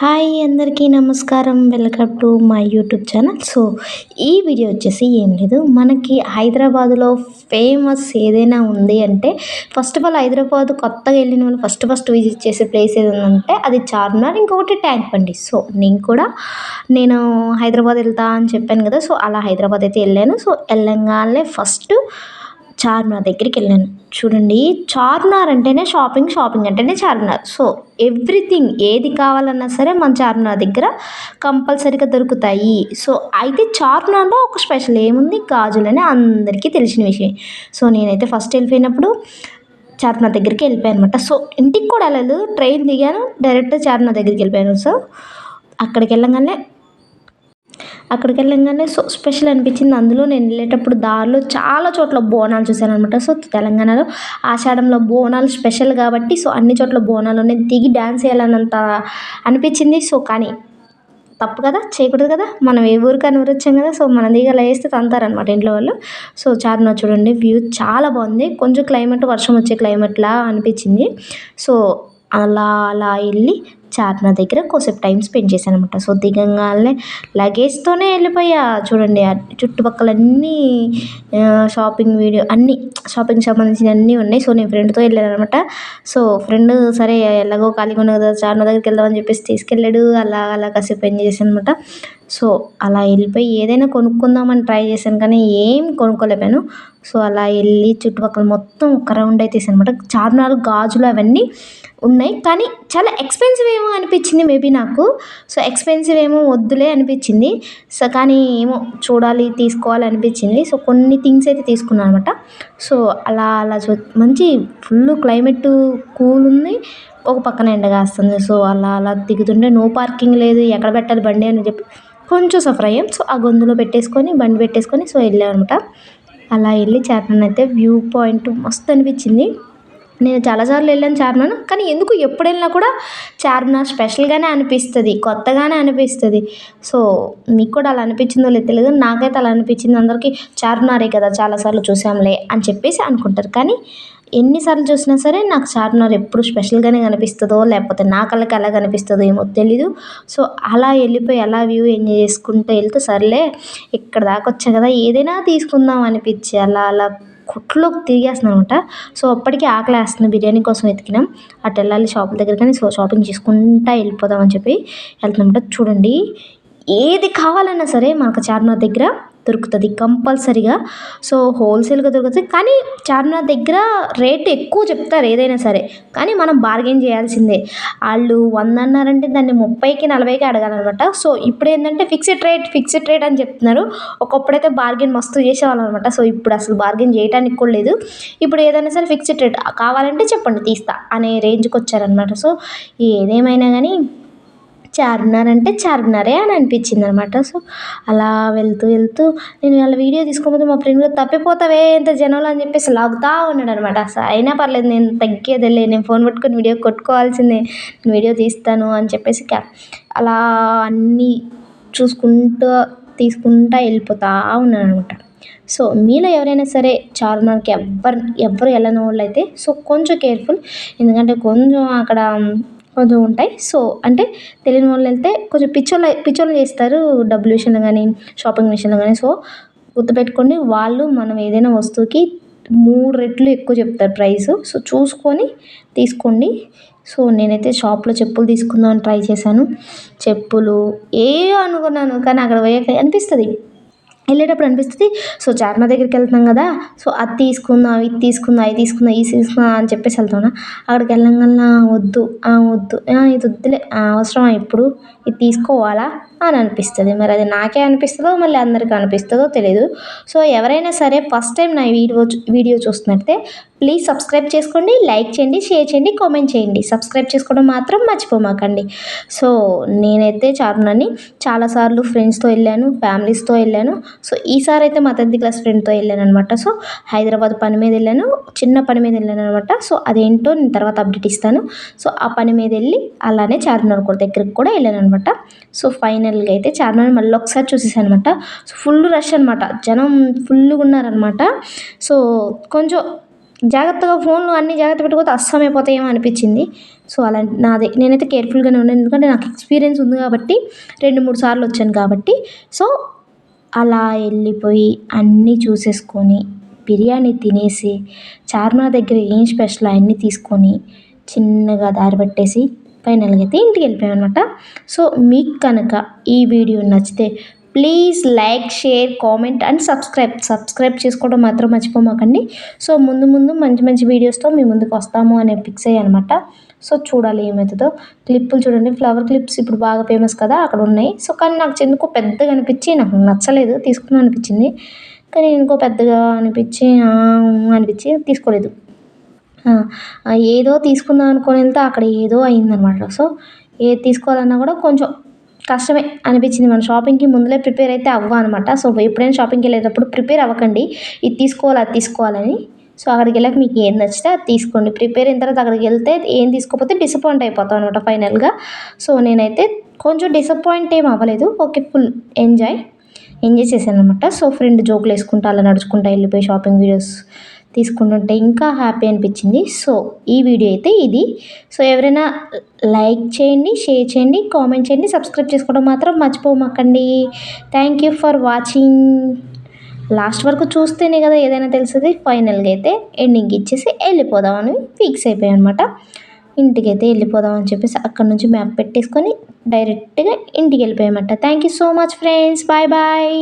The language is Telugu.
హాయ్ అందరికీ నమస్కారం. Welcome to my YouTube channel. So ఈ వీడియో వచ్చేసి ఏం లేదు. మనకి హైదరాబాదులో ఫేమస్ ఏదైనా ఉంది అంటే ఫస్ట్ ఆఫ్ ఆల్ హైదరాబాద్ కొత్తగా వెళ్ళిన వాళ్ళు ఫస్ట్ ఫస్ట్ విజిట్ చేసే ప్లేస్ ఏదంటే అది చార్మినార్ ఇంకొకటి ట్యాంక్ బండి. సో నేను కూడా నేను హైదరాబాద్ వెళ్తా అని చెప్పాను కదా. సో అలా హైదరాబాద్ అయితే వెళ్ళాను. సో వెళ్ళంగానే ఫస్ట్ చార్మినార్ దగ్గరికి వెళ్ళాను. చూడండి చార్మినార్ అంటేనే షాపింగ్ షాపింగ్ అంటేనే చార్మినార్. సో ఎవ్రీథింగ్ ఏది కావాలన్నా సరే మన చార్మినార్ దగ్గర కంపల్సరీగా దొరుకుతాయి. సో అయితే చార్మినార్లో ఒక స్పెషల్ ఏముంది? గాజులని అందరికీ తెలిసిన విషయం. సో నేనైతే ఫస్ట్ వెళ్ళిపోయినప్పుడు చార్మినార్ దగ్గరికి వెళ్ళిపోయాను అనమాట సో ఇంటికి కూడా వెళ్ళలేదు. ట్రైన్ దిగాను. డైరెక్ట్ చార్మినార్ దగ్గరికి వెళ్ళిపోయాను. సో అక్కడికి వెళ్ళగానే అక్కడికి వెళ్ళంగానే సో స్పెషల్ అనిపించింది. అందులో నేను వెళ్ళేటప్పుడు దారిలో చాలా చోట్ల బోనాలు చూశాను అనమాట సో తెలంగాణలో ఆషాఢంలో బోనాలు స్పెషల్ కాబట్టి సో అన్ని చోట్ల బోనాలు నేను దిగి డ్యాన్స్ చేయాలన్నంత అనిపించింది. సో కానీ తప్పు కదా? చేయకూడదు కదా? మనం ఏ ఊరికైనా ఊరు వచ్చాం కదా? సో మన దిగ అలా వేస్తే తంతారనమాట ఇంట్లో వాళ్ళు. సో చార్మినార్ చూడండి వ్యూ చాలా బాగుంది. కొంచెం క్లైమేట్ వర్షం వచ్చే క్లైమేట్లా అనిపించింది. సో అలా అలా వెళ్ళి చార్మినార్ దగ్గర కొద్దిసేపు టైం స్పెండ్ చేశాను అనమాట సో దిగంగానే లగేజ్తోనే వెళ్ళిపోయా. చూడండి చుట్టుపక్కల అన్ని షాపింగ్ వీడియో అన్నీ షాపింగ్ సంబంధించిన అన్నీ ఉన్నాయి. సో నేను ఫ్రెండ్తో వెళ్ళాను అనమాట సో ఫ్రెండ్ సరే ఎలాగో ఖాళీగా ఉన్న కదా చార్మినార్ దగ్గరికి వెళ్దామని చెప్పేసి తీసుకెళ్ళాడు. అలా అలా కాసేపు ఎంజాయ్ చేశాను అనమాట సో అలా వెళ్ళిపోయి ఏదైనా కొనుక్కుందామని ట్రై చేశాను కానీ ఏం కొనుక్కోలేపాను సో అలా వెళ్ళి చుట్టుపక్కల మొత్తం ఒక రౌండ్ అయితే అనమాట చార్మినార్ గాజులు అవన్నీ ఉన్నాయి కానీ చాలా ఎక్స్పెన్సివ్ ఏమో అనిపించింది మేబీ నాకు. సో ఎక్స్పెన్సివ్ ఏమో వద్దులే అనిపించింది. సో కానీ ఏమో చూడాలి తీసుకోవాలి అనిపించింది. సో కొన్ని థింగ్స్ అయితే తీసుకున్నాను అనమాట సో అలా అలా మంచి ఫుల్ క్లైమేట్ కూల్ ఉంది. ఒక పక్కన ఎండ కాస్తుంది. సో అలా అలా దిగుతుంటే నో పార్కింగ్ లేదు. ఎక్కడ పెట్టాలి బండి అని చెప్పి కొంచెం సఫర్ అయ్యాం. సో ఆ గొంతులో పెట్టేసుకొని బండి పెట్టేసుకొని సో వెళ్ళామన్నమాట అలా వెళ్ళి చేతనైతే అయితే వ్యూ పాయింట్ మస్తు అనిపించింది. నేను చాలాసార్లు వెళ్ళాను చార్మినార్ కానీ ఎందుకు ఎప్పుడు వెళ్ళినా కూడా చార్మినార్ స్పెషల్గానే అనిపిస్తుంది కొత్తగానే అనిపిస్తుంది. సో మీకు కూడా అలా అనిపించిందో లేదు తెలియదు నాకైతే అలా అనిపించింది. అందరికీ చార్మినారే కదా చాలాసార్లు చూసాంలే అని చెప్పేసి అనుకుంటారు. కానీ ఎన్నిసార్లు చూసినా సరే నాకు చార్మినార్ ఎప్పుడు స్పెషల్గానే కనిపిస్తుందో లేకపోతే నా కళ్ళకి ఎలా కనిపిస్తుందో ఏమో తెలీదు. సో అలా వెళ్ళిపోయి అలా వ్యూ ఎంజాయ్ చేసుకుంటూ వెళ్తే సర్లే ఇక్కడ దాకా వచ్చా కదా ఏదైనా తీసుకుందాం అనిపించి అలా అలా కొట్లోకి తిరిగేస్తున్నాను అనమాట. సో అప్పటికి ఆకలి వేస్తుంది బిర్యానీ కోసం వెతికినాం. అటు వెళ్ళాలి షాపుల దగ్గర కానీ సో షాపింగ్ చేసుకుంటా వెళ్ళిపోదాం అని చెప్పి వెళ్తున్నాం చూడండి ఏది కావాలన్నా సరే మనకు చార్మినార్ దగ్గర దొరుకుతుంది కంపల్సరీగా. సో హోల్సేల్గా దొరుకుతుంది. కానీ చార్మినార్ దగ్గర రేట్ ఎక్కువ చెప్తారు ఏదైనా సరే. కానీ మనం బార్గెన్ చేయాల్సిందే. వాళ్ళు వంద అన్నారంటే దాన్ని ముప్పైకి నలభైకి అడగాలన్నమాట. సో ఇప్పుడు ఏంటంటే ఫిక్స్డ్ రేట్ ఫిక్స్డ్ రేట్ అని చెప్తున్నారు. ఒకప్పుడైతే బార్గెన్ మస్తు చేసేవాళ్ళం అనమాట సో ఇప్పుడు అసలు బార్గెన్ చేయడానికి కూడా లేదు. ఇప్పుడు ఏదైనా సరే ఫిక్స్డ్ రేట్ కావాలంటే చెప్పండి తీస్తా అనే రేంజ్కి వచ్చారనమాట సో ఏదేమైనా కానీ చార్మినార్ అంటే చార్మినారే అని అనిపించింది అనమాట సో అలా వెళ్తూ వెళ్తూ నేను వాళ్ళ వీడియో తీసుకోకపోతే మా ఫ్రెండ్ తప్పిపోతావే ఎంత జనంలో అని చెప్పేసి లాగుతా ఉన్నాడు అనమాట అయినా పర్లేదు నేను తగ్గేదేలే నేను ఫోన్ పట్టుకొని వీడియో కొట్టుకోవాల్సిందే నేను వీడియో తీస్తాను అని చెప్పేసి అలా అన్నీ చూసుకుంటూ తీసుకుంటా వెళ్ళిపోతా ఉన్నాను అనమాట సో మీలో ఎవరైనా సరే చార్మినార్కి ఎవ్వరు ఎవ్వరు వెళ్ళని వాళ్ళు అయితే సో కొంచెం కేర్ఫుల్. ఎందుకంటే కొంచెం అక్కడ కొంచెం ఉంటాయి. సో అంటే తెలియని వాళ్ళు వెళ్తే కొంచెం పిచ్చోళ్ళ పిచ్చోళ్ళు చేస్తారు డబ్బులు విషయంలో కానీ షాపింగ్ విషయంలో కానీ. సో గుర్తుపెట్టుకోండి వాళ్ళు మనం ఏదైనా వస్తువుకి మూడు రెట్లు ఎక్కువ చెప్తారు ప్రైస్. సో చూసుకొని తీసుకోండి. సో నేనైతే షాప్లో చెప్పులు తీసుకుందామని ట్రై చేశాను. చెప్పులు ఏ అనుకున్నాను కానీ అక్కడ పోయాక అనిపిస్తుంది. వెళ్ళేటప్పుడు అనిపిస్తుంది సో చార్మినార్ దగ్గరికి వెళ్తున్నాం కదా సో అది తీసుకుందాం ఇది తీసుకుందాం అది తీసుకుందాం ఇది తీసుకుందాం అని చెప్పేసి వెళ్తాను అక్కడికి వెళ్ళంగా వద్దు వద్దు ఇది వద్దులే అవసరమా ఇప్పుడు ఇది తీసుకోవాలా? అని అనిపిస్తుంది. మరి అది నాకే అనిపిస్తుందో మళ్ళీ అందరికీ అనిపిస్తుందో తెలియదు సో ఎవరైనా సరే ఫస్ట్ టైం నా వీడియో వీడియో చూస్తున్నట్టే ప్లీజ్ సబ్స్క్రైబ్ చేసుకోండి లైక్ చేయండి షేర్ చేయండి కామెంట్ చేయండి. సబ్స్క్రైబ్ చేసుకోవడం మాత్రం మర్చిపోమాకండి. సో నేనైతే చార్మినార్ని చాలాసార్లు ఫ్రెండ్స్తో వెళ్ళాను ఫ్యామిలీస్తో వెళ్ళాను. సో ఈసారి అయితే మా టెన్త్ క్లాస్ ఫ్రెండ్తో వెళ్ళాను అనమాట సో హైదరాబాద్ పని మీద వెళ్ళాను చిన్న పని మీద వెళ్ళాను అనమాట సో అదేంటో నేను తర్వాత అప్డేట్ ఇస్తాను. సో ఆ పని మీద వెళ్ళి అలానే చార్మినార్ కూడా దగ్గరికి కూడా వెళ్ళాను అనమాట సో ఫైనల్గా అయితే చార్మినార్ మళ్ళీ ఒకసారి చూసేసాను అనమాట సో ఫుల్ రష్ అనమాట జనం ఫుల్గా ఉన్నారనమాట సో కొంచెం జాగ్రత్తగా ఫోన్లు అన్నీ జాగ్రత్త పెట్టుకోతే అస్సమైపోతాయేమో అనిపించింది. సో అలా నాదే నేనైతే కేర్ఫుల్గానే ఉన్నాను. ఎందుకంటే నాకు ఎక్స్పీరియన్స్ ఉంది కాబట్టి రెండు మూడు సార్లు వచ్చాను కాబట్టి. సో అలా వెళ్ళిపోయి అన్నీ చూసేసుకొని బిర్యానీ తినేసి చార్మినార్ దగ్గర ఏం స్పెషల్ అవన్నీ తీసుకొని చిన్నగా దారి పట్టేసి ఫైనల్గా అయితే ఇంటికి వెళ్ళిపోయాం అనమాట సో మీకు కనుక ఈ వీడియో నచ్చితే please like share comment and subscribe. Subscribe చేసుకోవడం మాత్రం మర్చిపోమాకండి. సో ముందు ముందు మంచి మంచి వీడియోస్తో మీ ముందుకు వస్తాము అనే ఫిక్స్ అయ్యి అనమాట సో చూడాలి ఏమవుతుందో క్లిప్పులు చూడండి. ఫ్లవర్ క్లిప్స్ ఇప్పుడు బాగా ఫేమస్ కదా అక్కడ ఉన్నాయి. సో కానీ నాకు ఎందుకో పెద్దగా అనిపించి నాకు నచ్చలేదు తీసుకుందాం అనిపించింది. కానీ ఇంకో పెద్దగా అనిపించి అనిపించి తీసుకోలేదు. ఏదో తీసుకుందాం అనుకొని వెళ్తే అక్కడ ఏదో అయిందనమాట సో ఏది తీసుకోవాలన్నా కూడా కొంచెం కష్టమే అనిపించింది మనం. షాపింగ్కి ముందులే ప్రిపేర్ అయితే అవ్వ అనమాట సో ఎప్పుడైనా షాపింగ్కి వెళ్ళేటప్పుడు ప్రిపేర్ అవ్వకండి. ఇది తీసుకోవాలి అది తీసుకోవాలని. సో అక్కడికి వెళ్ళాక మీకు ఏం నచ్చితే అది తీసుకోండి. ప్రిపేర్ అయిన తర్వాత అక్కడికి వెళ్తే ఏం తీసుకోకపోతే డిసప్పాయింట్ అయిపోతాం అనమాట ఫైనల్గా. సో నేనైతే కొంచెం డిసప్పాయింట్ ఏం అవ్వలేదు. Okay full enjoy. ఎంజాయ్ చేశాను అనమాట సో ఫ్రెండ్ జోకులు వేసుకుంటా అలా నడుచుకుంటా వెళ్ళిపోయి షాపింగ్ వీడియోస్ తీసుకుంటుంటే ఇంకా హ్యాపీ అనిపించింది. సో ఈ వీడియో అయితే ఇది. సో ఎవరైనా లైక్ చేయండి షేర్ చేయండి కామెంట్ చేయండి సబ్స్క్రైబ్ చేసుకోవడం మాత్రం మర్చిపోమాకండి. Thank you for watching. Last వరకు చూస్తేనే కదా ఏదైనా తెలుస్తుంది ఫైనల్గా అయితే ఎండింగ్ ఇచ్చేసి వెళ్ళిపోదామని ఫిక్స్ అయిపోయాయి అనమాట ఇంటికి అయితే వెళ్ళిపోదామని చెప్పేసి అక్కడ నుంచి మ్యాప్ పెట్టేసుకొని డైరెక్ట్గా ఇంటికి వెళ్ళిపోయామట thank you so much friends. Bye bye.